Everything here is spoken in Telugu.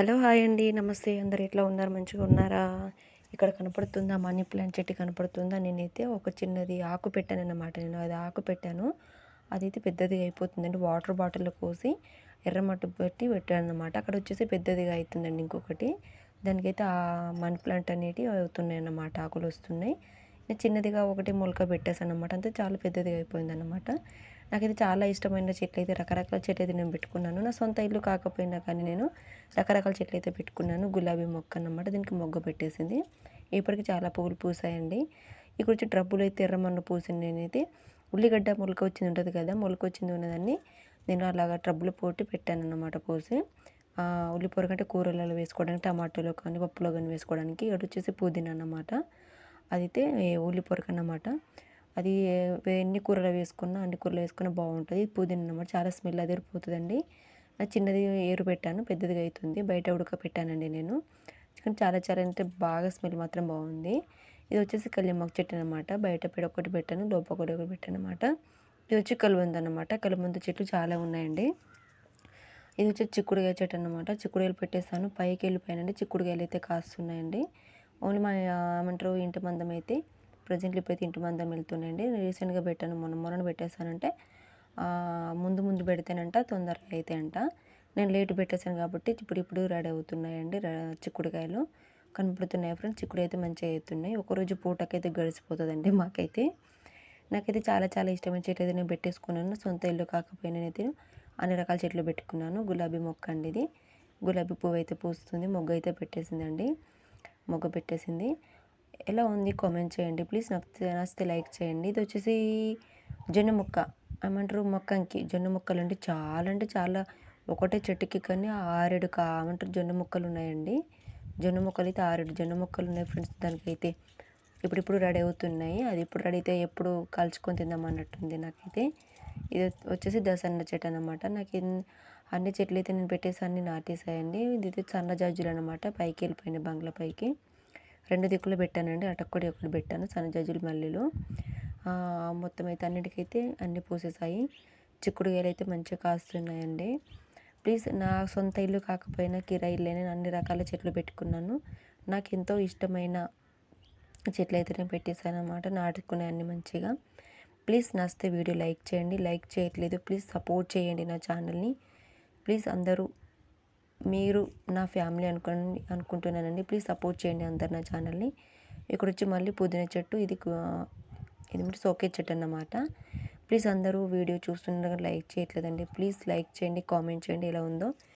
హలో హాయ్ అండి. నమస్తే. అందరు ఎట్లా ఉన్నారు? మంచిగా ఉన్నారా? ఇక్కడ కనపడుతుందా? మనీ ప్లాంట్ చెట్టు కనపడుతుందా? నేనైతే ఒక చిన్నది ఆకు పెట్టాను అన్నమాట నేను అది ఆకు పెట్టాను. అదైతే పెద్దదిగా అయిపోతుందండి. వాటర్ బాటిల్లో కోసి ఎర్రమట్టు పెట్టి పెట్టాను అనమాట అక్కడ వచ్చేసి పెద్దదిగా అవుతుందండి ఇంకొకటి. దానికైతే ఆ మనీ ప్లాంట్ అనేటివి అవుతున్నాయి అన్నమాట ఆకులు వస్తున్నాయి. నేను చిన్నదిగా ఒకటి మొలక పెట్టేసాను అనమాట అంతే చాలా పెద్దదిగా అయిపోయింది అనమాట నాకైతే చాలా ఇష్టమైన చెట్లు అయితే రకరకాల చెట్లు అయితే నేను పెట్టుకున్నాను. నా సొంత ఇల్లు కాకపోయినా కానీ నేను రకరకాల చెట్లు అయితే పెట్టుకున్నాను. గులాబీ మొక్క అన్నమాట. దీనికి మొగ్గ పెట్టేసింది. ఇప్పటికి చాలా పువ్వులు పూసాయండి. ఇక్కడ వచ్చి ట్రబ్బులు అయితే ఎర్రమన్ను పూసింది నేనైతే ఉల్లిగడ్డ మొలక వచ్చింది ఉంటుంది కదా మొలక వచ్చింది ఉన్నదాన్ని నేను అలాగా ట్రబ్బులు పోటీ పెట్టాను అన్నమాట పోసి. ఉల్లిపొర కంటే కూరలలో వేసుకోవడానికి టమాటోలో కానీ పప్పులో కానీ వేసుకోవడానికి ఇక్కడ వచ్చేసి పుదీనా అన్నమాట. అదైతే ఉల్లిపొరకు అన్నమాట అది ఎన్ని కూరలు వేసుకున్నా అన్ని కూరలు వేసుకున్నా బాగుంటుంది. పుదీనా అన్నమాట చాలా స్మెల్ అదిరిపోతుందండి చిన్నది ఏరు పెట్టాను పెద్దదిగా అవుతుంది బయట ఉడక పెట్టానండి నేను. చికెన్ చాలా చాలా అంటే బాగా స్మెల్ మాత్రం బాగుంది. ఇది వచ్చేసి కళ్యామాకు చెట్టు అనమాట బయట పెడ ఒకటి పెట్టాను లోపల ఒకటి ఒకటి పెట్టాను అనమాట ఇది వచ్చి కలుబంద అనమాట కలుబంద చెట్లు చాలా ఉన్నాయండి. ఇది వచ్చి చిక్కుడుకాయ చెట్టు అనమాట చిక్కుడుకాయలు పెట్టేస్తాను పైకి వెళ్ళిపోయానండి చిక్కుడుకాయలు అయితే కాస్తున్నాయండి. ఓన్లీ మా ఏమంటారు ఇంటి మందం అయితే ప్రజెంట్లీ ఇప్పుడైతే ఇంటి మందం వెళ్తున్నాయండి రీసెంట్గా పెట్టాను మొన్న మొన్న పెట్టేశానంటే ముందు ముందు పెడితేనంట తొందరగా అయితే అంట నేను లేట్ పెట్టేశాను కాబట్టి ఇప్పుడు ఇప్పుడు రెడీ అవుతున్నాయండి చిక్కుడుకాయలు. కనపడుతున్నాయి ఫ్రెండ్స్ చిక్కుడు అయితే మంచిగా అవుతున్నాయి ఒకరోజు పూటకైతే గడిచిపోతుందండి మాకైతే. నాకైతే చాలా చాలా ఇష్టమైన చెట్లు అయితే నేను పెట్టేసుకున్నాను. సొంత ఇల్లు కాకపోయినా అన్ని రకాల చెట్లు పెట్టుకున్నాను. గులాబీ మొక్క అండి ఇది. గులాబీ పువ్వు అయితే పూస్తుంది మొగ్గ అయితే పెట్టేసిందండి. మొగ్గ పెట్టేసింది. ఎలా ఉంది? కామెంట్ చేయండి. ప్లీజ్ నాకు నచ్చితే లైక్ చేయండి. ఇది వచ్చేసి జొన్న మొక్క. ఏమంటారు? మొక్కంకి. జొన్న మొక్కలు అంటే చాలా అంటే చాలా ఒకటే చెట్టుకి కానీ ఆరేడు కా ఏమంటారు? జొన్న మొక్కలు ఉన్నాయండి. జొన్న మొక్కలు అయితే ఆరేడు జొన్న మొక్కలు ఉన్నాయి ఫ్రెండ్స్. దానికైతే ఇప్పుడు రెడీ అవుతున్నాయి. అది ఇప్పుడు రెడీ అయితే ఎప్పుడు కలుచుకొని తిందాం అన్నట్టుంది నాకైతే. ఇది వచ్చేసి దసన్న చెట్టు అనమాట నాకు అన్ని చెట్లు అయితే నేను పెట్టేసి అన్ని నాటేసాయండి ఇది సన్న జాజులు అనమాట పైకి వెళ్ళిపోయినాయి బంగ్లా పైకి. రెండు దిక్కులు పెట్టానండి. అటొక్కటి ఒకటి పెట్టాను సన్న జాజులు మల్లెలు. మొత్తం అయితే అన్నిటికైతే అన్ని పూసేసాయి చిక్కుడుగాయలు అయితే మంచిగా కాస్తున్నాయండి. ప్లీజ్ నా సొంత ఇల్లు కాకపోయినా కిరాయి ఇల్లు నేను అన్ని రకాల చెట్లు పెట్టుకున్నాను. నాకు ఎంతో ఇష్టమైన చెట్లు అయితే నేను పెట్టేశాను అనమాట నాటుకునే అన్ని మంచిగా. ప్లీజ్ నచ్చితే వీడియో లైక్ చేయండి. లైక్ చేయట్లేదు. ప్లీజ్ సపోర్ట్ చేయండి నా ఛానల్ని. ప్లీజ్ అందరూ మీరు నా ఫ్యామిలీ అనుకోండి అనుకుంటున్నానండి. ప్లీజ్ సపోర్ట్ చేయండి అందరు నా ఛానల్ని. ఇక్కడ వచ్చి మళ్ళీ పుదీనా చెట్టు ఇది ఇది సోకే చెట్టు అన్నమాట. ప్లీజ్ అందరూ వీడియో చూస్తుండగా లైక్ చేయట్లేదండి. ప్లీజ్ లైక్ చేయండి కామెంట్ చేయండి ఎలా ఉందో.